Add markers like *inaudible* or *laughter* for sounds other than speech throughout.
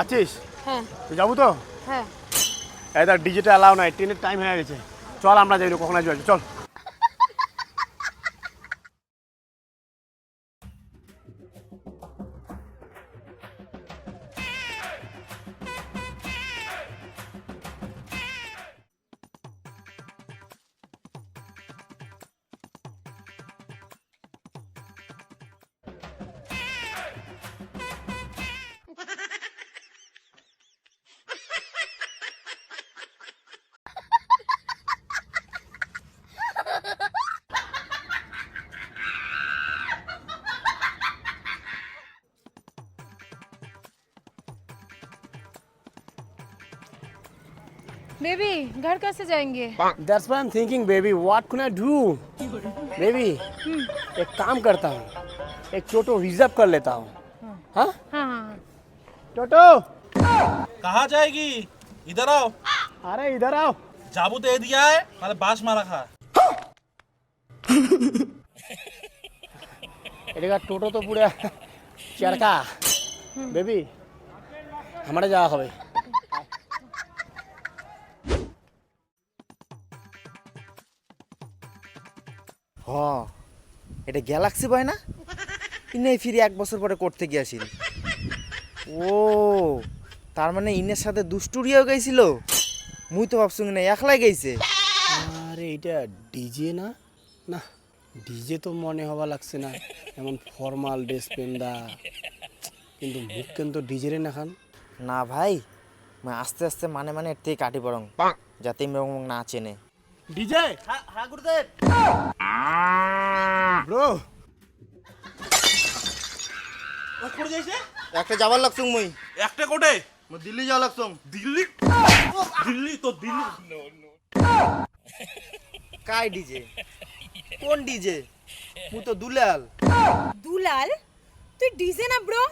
আছিস? হ্যাঁ। তুই যাব তো? হ্যাঁ। এই দেখ ডিজিটাল অ্যালাউ নাই ট্রেনের টাইম হয়ে গেছে। চল আমরা যাই কখন আসবি চল। बेबी घर कैसे जाएँगे? That's why I'm thinking, baby. What can I do? Baby, hmm. एक काम करता हूँ। एक टोटो रिज़र्व कर लेता हूँ। हाँ। हाँ? हाँ, टोटो कहाँ जाएगी? इधर आओ। अरे इधर आओ। जाबू दे दिया है मैंने बास मारा खा। एलेगा टोटो तो पूरा चरका बेबी hmm. हमारे जा হ। এটা গ্যালাক্সি বয় না? *laughs* ইনে ফিরে এক বছর পরে করতে গিয়েছিল ও তার মানে ইনের সাথে দুষ্টুরিয়াও গেছিল? মুই তো ভাবছি না একলাই গেছে আরে এটা ডিজে না? না ডিজে তো মনে হওয়া লাগছে না। এমন ফর্মাল ড্রেস পেন্দা কিন্তু মুখ কিন্তু ডিজেরে না খান। না ভাই মুই আস্তে আস্তে মানে মানে এর থেকে কাটি পড়ং যাতে না চেনে। ডিজে? হ্যাঁ, হ্যাঁ গুরুদেব। ব্রো। কোথায় যাইছে? একটা যাবার মুই একটা কোটে মই দিল্লি দিল্লি? দিল্লি? তো দিল্লি। কাই ডিজে? কোন ডিজে? মু তো দুলাল। দুলাল? তুই ডিজে না ব্রো?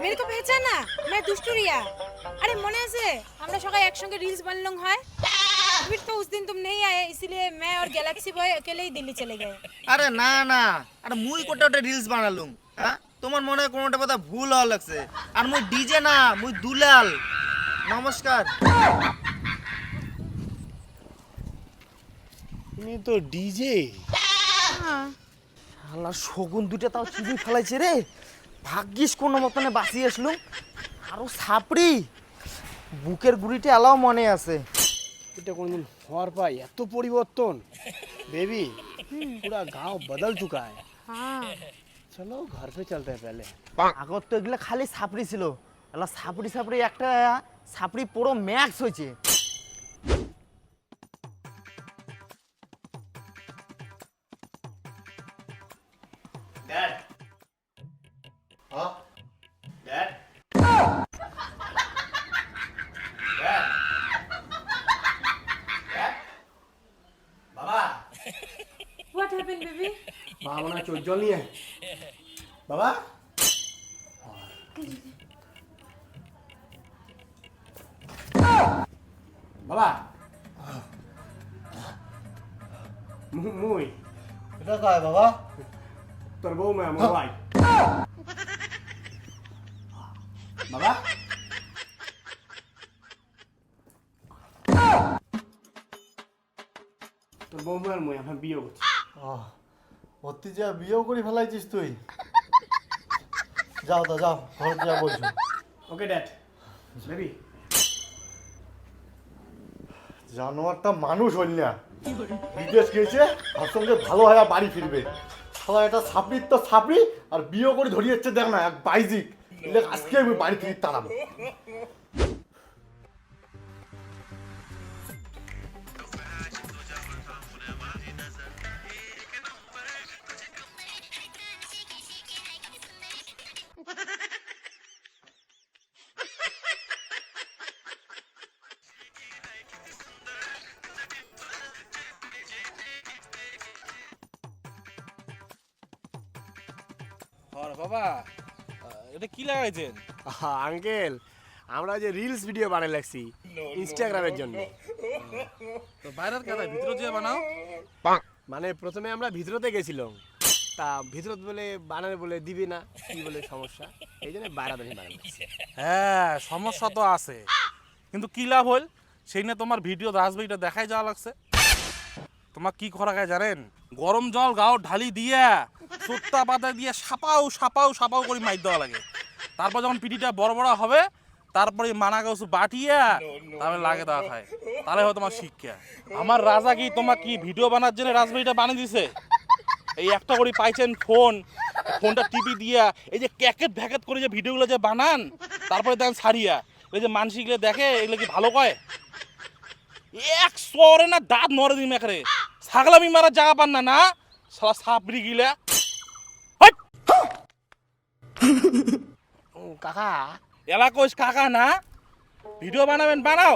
মেরে কো পেহচানা मैं দুষ্টু আরে মনে আছে? আমরা সবাই একসঙ্গে রিলস বানালাম হয়? फिर तो उस दिन तुम नहीं आए इसीलिए मैं और गैलेक्सी बॉय अकेले ही दिल्ली चले गए আরে না না আরে মুই কোটা ওটা রিলস বানালুম হ্যাঁ তোমার মনে হয় কোনোটা কথা ভুল হওয়া লাগছে আর মুই ডিজে না মুই দুলাল নমস্কার তুমি তো ডিজে আল্লাহ শগুন দুটা তাও চিবি ফেলাইছে রে ভাগ্যিস কোনো মতনে বাঁচিয়ে আসলুম আরো সাপড়ি বুকের গুড়িটা এলাও মনে আছে এটা কোনদিন হওয়ার পাই এত পরিবর্তন बेबी पूरा गांव बदल चुका है हाँ चलो घर पे चलते हैं पहले আগত তো এগুলো খালি সাপড়ি ছিল এলা সাপড়ি সাপড়ি একটা সাপড়ি পুরো ম্যাক্স হয়েছে বাবা। মু- মুই। এটা কয় বাবা? তোর বউ মা আমার ভাই। বাবা। তোর বউ মা আর মুই এখন বিয়ে করছি আহ, ভর্তি যা বিয়েও করে ফেলাইছিস তুই। যাও তো যাও ঘর যা বলছো ওকে ড্যাড বেবি জানোয়ারটা মানুষ হইল না। বিদেশ গেছে আর সঙ্গে ভালো হয় বাড়ি ফিরবে। সবাই এটা সাপড়ির তো সাপড়ি আর বিয়ে করে ধরিয়েছে দেখ না এক বাইজিক। আজকে আমি বাড়ি ফিরি তাড়াবো বাবা। এটা কি লাগাইছেন? আঙ্কেল আমরা যে রিলস ভিডিও বানাই লাগছি ইনস্টাগ্রামের জন্য। তো বাইরের কথা ভিতরে যে বানাও। মানে প্রথমে আমরা ভিতরতে গেছিলাম। তা ভিতরত বলে বানাবে বলে দিবি না কি বলে সমস্যা? এই জন্য বাইরে হ্যাঁ সমস্যা তো আছে। কিন্তু কি লাভ হল? সেই না তোমার ভিডিও রাজবাড়িটা দেখাই যাওয়া লাগছে। তোমার কি করা যায় জানেন? গরম জল গাও ঢালি দিয়া সুত্তা পাতা দিয়ে সাপাও সাপাও সাপাও করে মাইর দেওয়া লাগে। তারপর যখন পিটিটা বড় বড় হবে, তারপরে মানা গাছ বাটিয়া তারপরে লাগে দেওয়া খায়। তাহলে হয় তোমার শিক্ষা। আমার রাজা কি তোমার কি ভিডিও বানার জন্য রাজবাড়িটা বানিয়ে দিছে? এই একটা করে পাইছেন ফোন, ফোনটা টিপি দিয়া, এই যে ক্যাকেট ভ্যাকেট করে যে ভিডিওগুলো যে বানান, তারপরে দেখেন ছাড়িয়া। এই যে মানসিকগুলো দেখে, এগুলো কি ভালো কয়? এক সরে না দাঁত নরে দিন এখানে ছাগলামি মারার জায়গা পান না না? সাপড়ি গিলা। কাকা। এলাকোস কাকা না? ভিডিও বানাবেন, বানাও।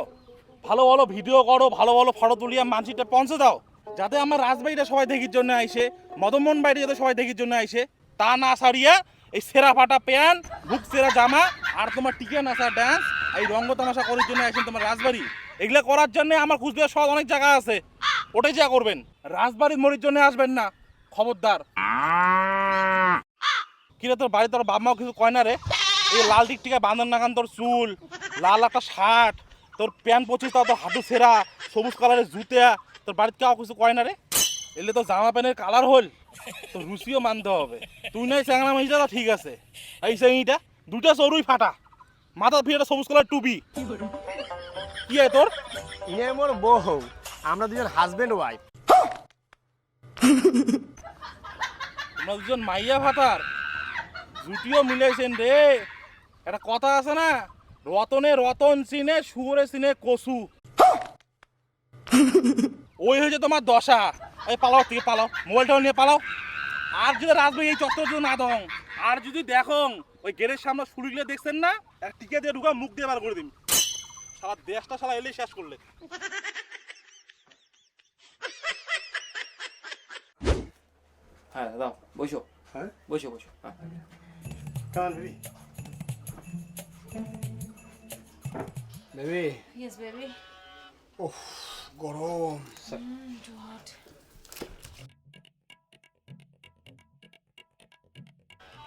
ভালো ভালো ভিডিও করো, ভালো ভালো ফটো তুলিয়া মানসিকটা পৌঁছে দাও। যাতে আমার রাজবাড়িটা সবাই দেখির জন্য আইসে মদমন বাড়ি যাতে সবাই দেখির জন্য আইসে, তা না সারিয়া এই সেরা ফাটা প্যান্ট বুক সেরা জামা, আর তোমার টিকে নাচা ড্যান্স এই রঙ্গ তামাশা করার জন্য আইসেন তোমার রাজবাড়ি। এগুলো করার জন্য আমার কুচবিহার সব অনেক জায়গা আছে। ওটাই যা করবেন। রাজবাড়ির মরির জন্য আসবেন না, খবরদার। কিরে তোর বাড়ি তোর বাপ মাও কিছু কয় না রে? এই লাল টিকটিকা বাঁধন নাগান তোর চুল লাল একটা শার্ট তোর প্যান্ট পচিস তাও তোর হাঁটু সেরা সবুজ কালারের জুতা তোর বাড়িতে কেউ কিছু কয় না রে? এলে তো জামা প্যান্টের কালার হল তোর রুচিও মানতে হবে। তুই নাই চ্যাংরা মাইটা তো ঠিক আছে। এই সেইটা দুটা চড়ুই ফাটা। মাথা ফিরে সবুজ কালার টুপি। কি হয় তোর? ইনে মোর বউ আমরা দুজন হাজবেন্ড ওয়াইফ তোমরা দুজন মাইয়া ভাতার। জুটিও মিলাইছেন রে। একটা কথা আছে না? রতনে রতন চিনে শুয়োরে চিনে কসু। ওই হয়েছে তোমার দশা। এই পালাও তুই পালাও মোবাইলটাও নিয়ে পালাও। আর যদি রাজবাই এই চত্বর যদি না দং আর যদি দেখো ওই গেটের সামনে শুরুগুলো দেখছেন না এক টিকে দিয়ে ঢুকা মুখ দিয়ে বার করে দিন। সারা দেশটা সারা এলেই শেষ করলে। হ্যাঁ দাও বসো। হ্যাঁ? বসো বসো হ্যাঁ। বেবি ইয়েস বেবি ওহ গরম টু হট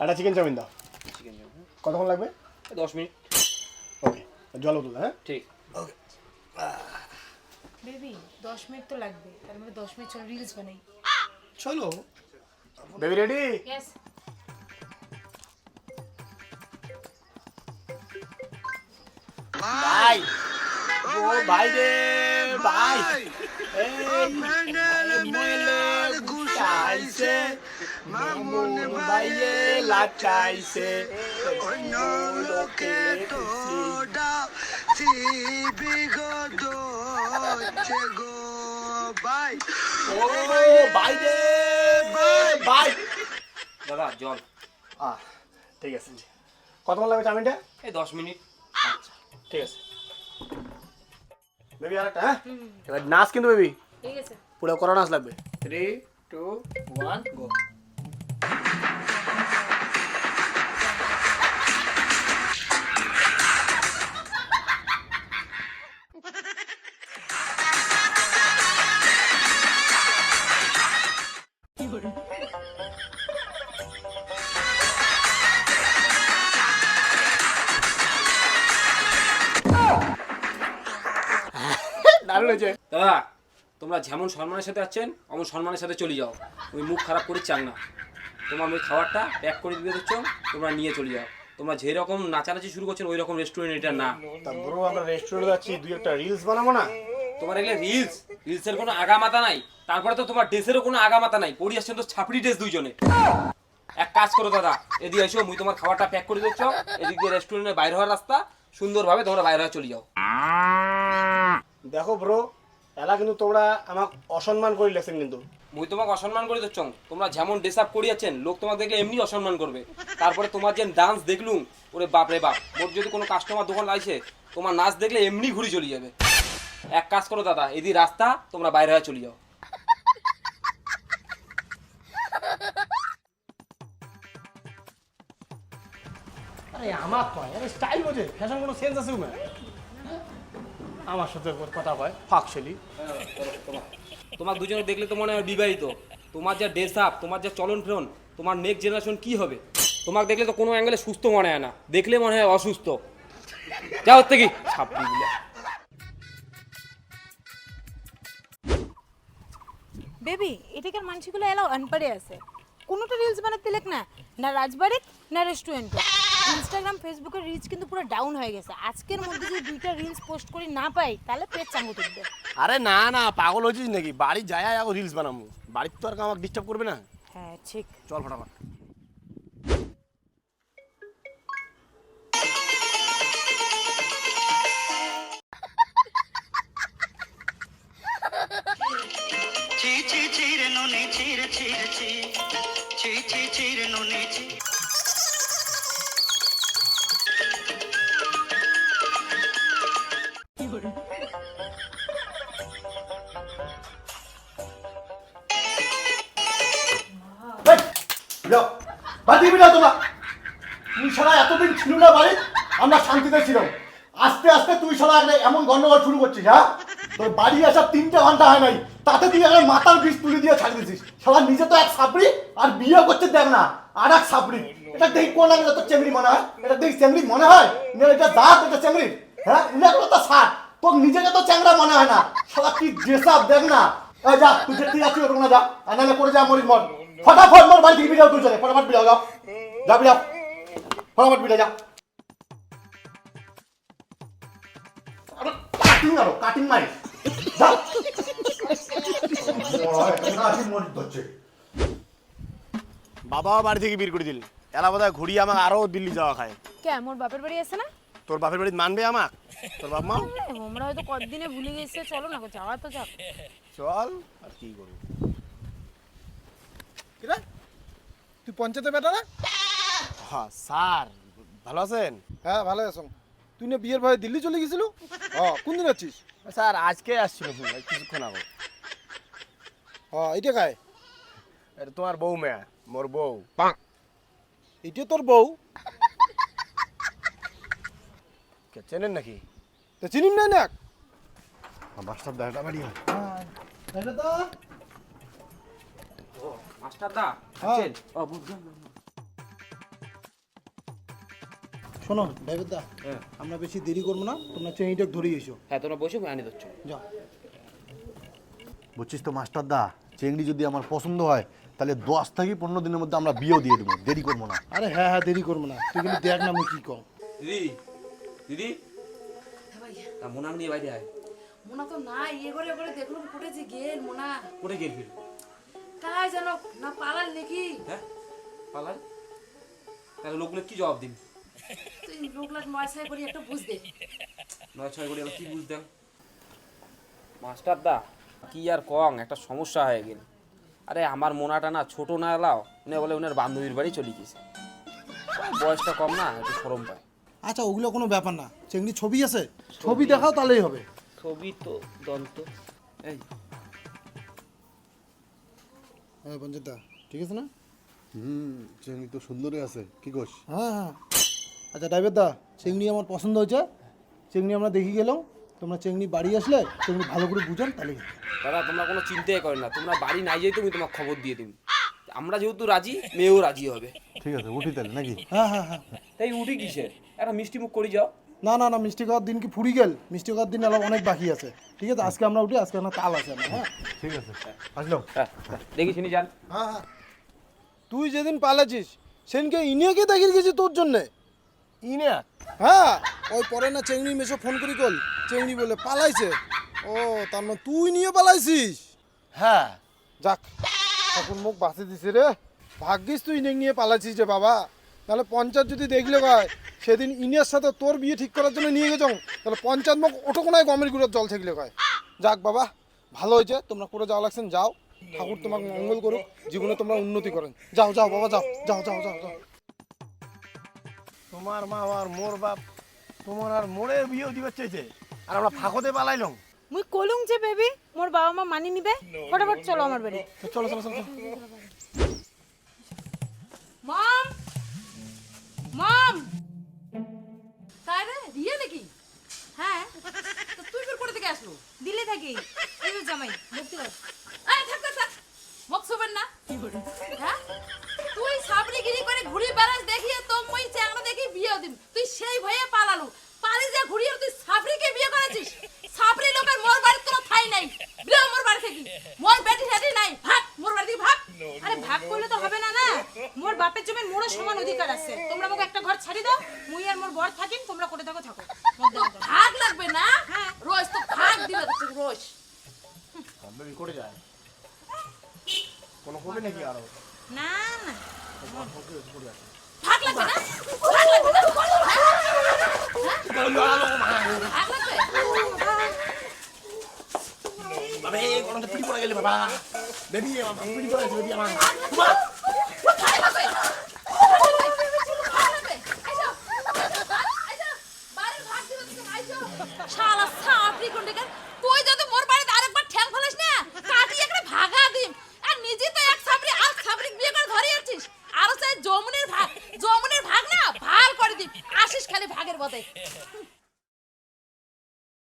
একটা চিকেন চাউমিন দাও। চিকেন কতক্ষণ লাগবে? দশ মিনিট। ওকে জল বোতল হ্যাঁ? ঠিক। ওকে বেবি দশ মিনিট তো লাগবে। তার মানে দশ মিনিট চলো রিলস বানাই। চলো। বেবি রেডি ইয়েস ভাই। ও ভাই রে ভাই। মনে লোকে তোডা ও ভাই রে ভাই। দাদা জল। আহ ঠিক আছে। কতক্ষণ লাগবে চাউমিনটা? এই দশ মিনিট। ঠিক আছে। বেবি আরেকটা হ্যাঁ? এবার নাচ কিন্তু বেবি ঠিক আছে। পুরো করা নাচ লাগবে? থ্রি টু ওয়ান গো দাদা তোমরা যেমন সম্মানের সাথে আছেন অমন সম্মানের সাথে চলে যাও। ওই মুখ খারাপ করে চাং না। তোমার ওই খাবারটা প্যাক করে দিয়ে দিচ্ছ তোমরা নিয়ে চলে যাও। তোমরা যেরকম নাচানাচি শুরু করছেন ওই রকম রেস্টুরেন্ট এটা না। তা বড় আমরা রেস্টুরেন্টে যাচ্ছি দুই একটা রিলস বানাবো না? তোমার এগুলো রিলস রিলসের কোনো আগামাতা নাই। তারপরে তো তোমার ড্রেসেরও কোনো আগামাতা নাই। পরি আসছেন তো ছাপড়ি ড্রেস দুইজনে। এক কাজ করো দাদা এদিকে এসো মুই তোমার খাবারটা প্যাক করে দিচ্ছ এদিক দিয়ে রেস্টুরেন্টের বাইরে হওয়ার রাস্তা। সুন্দরভাবে তোমরা বাইরে হয়ে চলে যাও। দেখো ব্রো এলা কিন্তু তোমরা আমাকে অসম্মান করে লেছেন কিন্তু। মুই তোমাকে অসম্মান করে দিচ্ছ তোমরা যেমন আপ করিয়াছেন লোক তোমাকে দেখলে এমনি অসম্মান করবে। তারপরে তোমার যে ডান্স দেখলুম ওরে বাপ রে বাপ মোট যদি কোনো কাস্টমার দোকান লাগছে তোমার নাচ দেখলে এমনি ঘুরে চলে যাবে। এক কাজ করো দাদা এদি রাস্তা তোমরা বাইরে হয়ে চলে যাও। আরে আমার কয় আরে স্টাইল বোঝে ফ্যাশন কোনো সেন্স আছে উমে আমার সাথে কথা কয় ফাঁকশালি তোমার দুজনে দেখলে তো মনে হয় বিবাহিত। তোমার যা ড্রেস আপ তোমার যা চলন ফেরন তোমার নেক্সট জেনারেশন কি হবে? তোমাকে দেখলে তো কোনো অ্যাঙ্গেলে সুস্থ মনে হয় না। দেখলে মনে হয় অসুস্থ। যা হচ্ছে কি? বেবি এটাকার মানুষগুলো এলাও আনপারে আছে। কোনোটা রিলস বানাতে লেখ না। না রাজবাড়িত না রেস্টুরেন্টে ইনস্টাগ্রাম ফেসবুকের রিচ কিন্তু পুরো ডাউন হয়ে গেছে। আজকের মধ্যে যদি দুইটা রিলস পোস্ট করি না পাই তাহলে পেট চাঙ্গু তুলবে। আরে না না পাগল হয়েছিস নাকি? বাড়ি যায় আগে রিলস বানাবো। বাড়ির তো আর আমাকে ডিস্টার্ব করবে না। হ্যাঁ ঠিক। চল ফটাফট। ছি ছি ছির নুনি ছির ছির ছি ছি। ছি। আমরা শান্তিতে ছিলাম। আস্তে আস্তে তুই সারা এমন গন্ডগোল শুরু করছিস হ্যাঁ? তোর বাড়ি আসার তিনটে ঘণ্টা হয় নাই। তাতে তুই একটা মাথার বিষ তুলে দিয়ে ছাড়ি দিছিস। সারা নিজে তো এক সাপড়ি আর বিয়ে করছে দেখ না, আর এক সাপড়ি এটা দেখি কোন লাগে তোর চেংড়ি মনে হয়? এটা দেখি চেংড়ি মনে হয়? না, এটা দাঁত এটা চেংড়ি। হ্যাঁ? উনাগুলো তো সার। তোর নিজেকে তো চ্যাংড়া মনে হয় না। সারা কি ড্রেস দেখ না। যা, তুই যেতে যাচ্ছিস ওরকম না, যা। আর করে যা মরিস মর। ফটাফট মোর, বাড়ি থেকে বিড়াও তুই চলে ফটাফট বিড়াও যাও। যা বিড়াও ফটাফট বিড়া যা। আরও কাটিং যা কাটিং মরিস ধরছে। বাবা বাড়ি থেকে বের করে দিল। এলা বোধহয় ঘুরিয়ে আমাকে আরও দিল্লি যাওয়া খায়। কে মোর বাপের বাড়ি আছে না? তোর বাপের বাড়ি মানবে আমাক? তোর বাপ মা? আমরা হয়তো কতদিনে ভুলে গেছে চলো না গো, যাওয়া তো যাক। চল আর কি করব? কিরে তুই পঞ্চায়েতে বেটা না? হ্যাঁ স্যার ভালো আছেন? হ্যাঁ ভালো আছো। তুই না বিয়ের ভয়ে দিল্লি চলে গেছিল? *laughs* কোন দিন আছিস স্যার আজকে আসছিল এই কিছুক্ষণ আগে। হ্যাঁ এইটা কায় এটা তোমার বউ মেয়া মোর বউ। এইটা তোর বউ? কে চেনেন নাকি? তা চিনিম না না মাস্টার দাঁড়া বাড়ি হয়। মাস্টার দা। আছেন? ও, বুঝলাম। শোনো ড্রাইভার দা হ্যাঁ। আমরা বেশি দেরি করব না তোমরা চেঁড়িটা ধরে এসো। হ্যাঁ তোমরা বসে আনি দিচ্ছ যাও। বুঝছিস তো মাস্টার দা চেংড়ি যদি আমার পছন্দ হয় তাহলে দশ থেকে পনেরো দিনের মধ্যে আমরা বিয়েও দিয়ে দেবো দেরি করব না। আরে হ্যাঁ হ্যাঁ দেরি করব না। তুই কিন্তু দেখ না আমি কি কম। দিদি দিদি তা মোনাম নিয়ে বাইরে আয়। মোনা তো করে করে দেখলাম ফুটেছে গেল মোনা। গেল ফির। জানো না পালার নাকি? হ্যাঁ পালাই তাহলে লোকগুলো কি জবাব দিন তুই লোকলাট নয় ছয় করে একটা বুঝ দে। নয় ছয় করে আবার কি বুঝতাম মাস্টার দা কি আর কং একটা সমস্যা হয়ে গেল। আরে আমার মোনাটা না ছোট না এলাও উনি বলে উনার বান্ধবীর বাড়ি চলে গেছে। বয়সটা কম না একটু সরম পায়। আচ্ছা ওগুলো কোনো ব্যাপার না। চেংড়ি ছবি আছে? ছবি। দেখাও তাহলেই হবে। ছবি তো দন্ত। এই। হ্যাঁ পঞ্চায়েত ঠিক আছে না? হুম চেংড়ি তো সুন্দরই আছে। কি কোস হ্যাঁ হ্যাঁ। আচ্ছা ড্রাইভার দা চেংড়ি আমার পছন্দ হয়েছে। চিংড়ি আমরা দেখি গেলাম। তোমরা চিংড়ি বাড়ি আসলে চেংড়ি ভালো করে বুঝান তাহলে দাদা তোমরা কোনো চিন্তাই করেন না। তোমরা বাড়ি নাই যেহেতু আমি তোমাকে খবর দিয়ে দিন। আমরা যেহেতু রাজি মেয়েও রাজি হবে। ঠিক আছে উঠি তাহলে নাকি? হ্যাঁ হ্যাঁ হ্যাঁ। তাই উঠি কিসের? একটা মিষ্টি মুখ করি যাও। না না না মিষ্টি খাওয়ার দিন কি ফুরি গেল? মিষ্টি খাওয়ার দিন আলাদা অনেক বাকি আছে। ঠিক আছে আজকে আমরা উঠি আজকে আমরা তাল আছে হ্যাঁ? ঠিক আছে আসলো হ্যাঁ দেখি শুনি যান। হ্যাঁ হ্যাঁ। তুই যেদিন পালাছিস সেদিনকে ইনিয়াকে দেখিয়ে গেছি তোর জন্যে? ইনে? হ্যাঁ ওই পরে না চেংড়ি মেশো ফোন করি কল। চেংড়ি বলে পালাইছে। ও তার মানে তুই নিয়ে পালাইছিস? হ্যাঁ। যাক এখন মুখ বাঁচে দিছে রে। ভাগ্যিস তুই ইনেক নিয়ে পালাইছিস রে বাবা। তাহলে পঞ্চায়েত যদি দেখলে কয় সেদিন ইনিয়ার সাথে তোর বিয়ে ঠিক করার জন্য নিয়ে গেছ তাহলে পঞ্চায়েত মুখ ওটো কোনায় গমের গুঁড়োর জল থাকলে কয় যাক বাবা ভালো হয়েছে তোমরা পুরো যাওয়া লাগছেন যাও। ঠাকুর তোমাকে মঙ্গল করুক জীবনে তোমরা উন্নতি করেন। যাও যাও বাবা যাও যাও যাও যাও যাও। তোমার মা আর মোর বাপ তোমার আর মোড়ের বিয়েও দিবে চাইছে। আর আমরা ফাঁকতে পালাইলাম। মুই কলুং যে বেবি মোর বাবা মা মানি নিবে। ফটাফট চলো আমার বাড়ি। চলো চলো চলো। মম! মম! তাই রে রিয়া নাকি? হ্যাঁ? তো তুই করে থেকে আসলো? দিল্লি থাকি। এই যে জামাই দেখতে পাচ্ছ? এই থাক। মকসুবের না হ্যাঁ? তুই সাবরিগিরি করে ঘুরি বেড়াস দেখি তো মই চ্যাংড়া দেখি বিয়ে দিম। তুই সেই ভয়ে পালালু। পালি যে ঘুরিয়ে তুই সাবরিকে বিয়ে করেছিস। kali papa. Baby, aku Baby dulu sebab dia marah. Cuba.